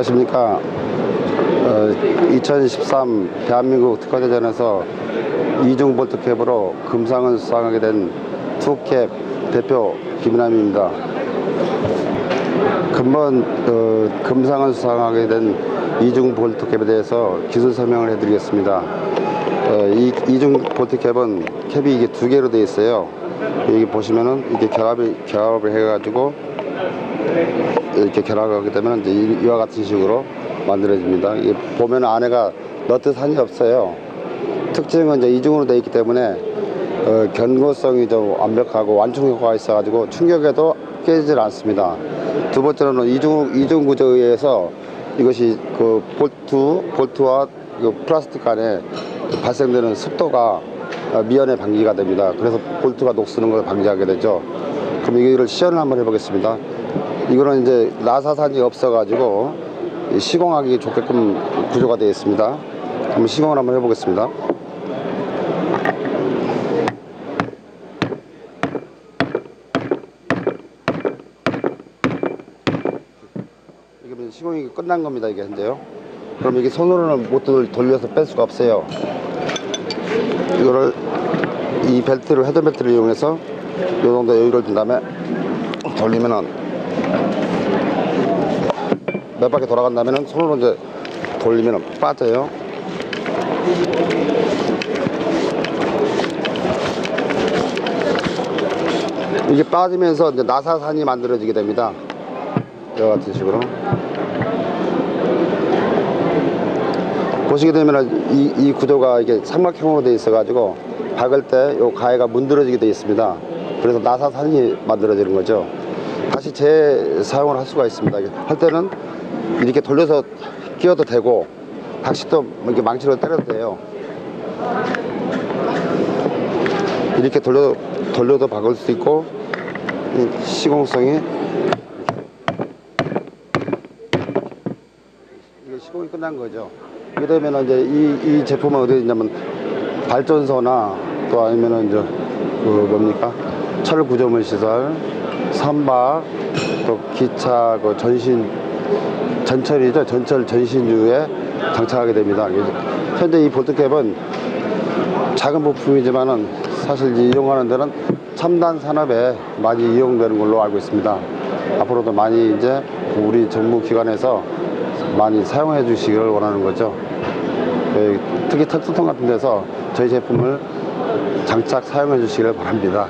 안녕하십니까. 어, 2013 대한민국 특허대전에서 이중 볼트 캡으로 금상을 수상하게 된 투캡 대표 김남입니다. 근본 어, 금상을 수상하게 된 이중 볼트 캡에 대해서 기술 설명을 해드리겠습니다. 어, 이 이중 볼트 캡은 캡이 이게 두 개로 되어 있어요. 여기 보시면은 이렇게 결합이 결합을 해가지고 이렇게 결합하게 되면 이제 이- 이와 같은 식으로 만들어집니다. 보면 안에가 너트 산이 없어요. 특징은 이제 이중으로 되어 있기 때문에 어, 견고성이 좀 완벽하고 완충 효과가 있어가지고 충격에도 깨지질 않습니다. 두 번째로는 이중 이중 구조에 의해서 이것이 그 볼트 볼트와 그 플라스틱 간에 발생되는 습도가 어, 미연에 방지가 됩니다. 그래서 볼트가 녹슬는 걸 방지하게 되죠. 그럼 이거를 시연을 한번 해보겠습니다. 이거는 이제 나사산이 없어가지고 이 시공하기 좋게끔 구조가 되어 있습니다. 한번 시공을 한번 해보겠습니다. 시공이 끝난 겁니다. 이게 현재요. 그럼 이게 손으로는 못 돌- 돌려서 뺄 수가 없어요. 이거를 이 벨트를 헤드 벨트를 이용해서 이 정도 여유를 준 다음에 돌리면은 몇 바퀴 돌아간 다음에는 손으로 이제 돌리면은 빠져요. 이게 빠지면서 이제 나사산이 만들어지게 됩니다. 이와 같은 식으로. 보시게 되면 이, 이 구조가 이게 삼각형으로 되어 있어 가지고 박을 때이 가해가 문드러지게 되어 있습니다. 그래서 나사산이 만들어지는 거죠. 다시 재사용을 할 수가 있습니다. 할 때는 이렇게 돌려서 끼워도 되고 다시 또 이렇게 망치로 때려도 돼요. 이렇게 돌려, 돌려도 박을 수 있고 이 시공성이 이게 시공이 끝난 거죠. 이러면 이제 이, 이 제품은 어디 있냐면 발전소나 또 아니면은 이제 그 뭡니까 철 구조물 시설, 선박, 또 기차 그 전신 전철이죠 전철 전신주에 장착하게 됩니다. 현재 이 볼트캡은 작은 부품이지만은 사실 이용하는 데는 첨단 산업에 많이 이용되는 걸로 알고 있습니다. 앞으로도 많이 이제 우리 정부 기관에서 많이 사용해 주시기를 원하는 거죠. 예, 특히 탁수통 같은 데서 저희 제품을 장착 사용해 주시기를 바랍니다.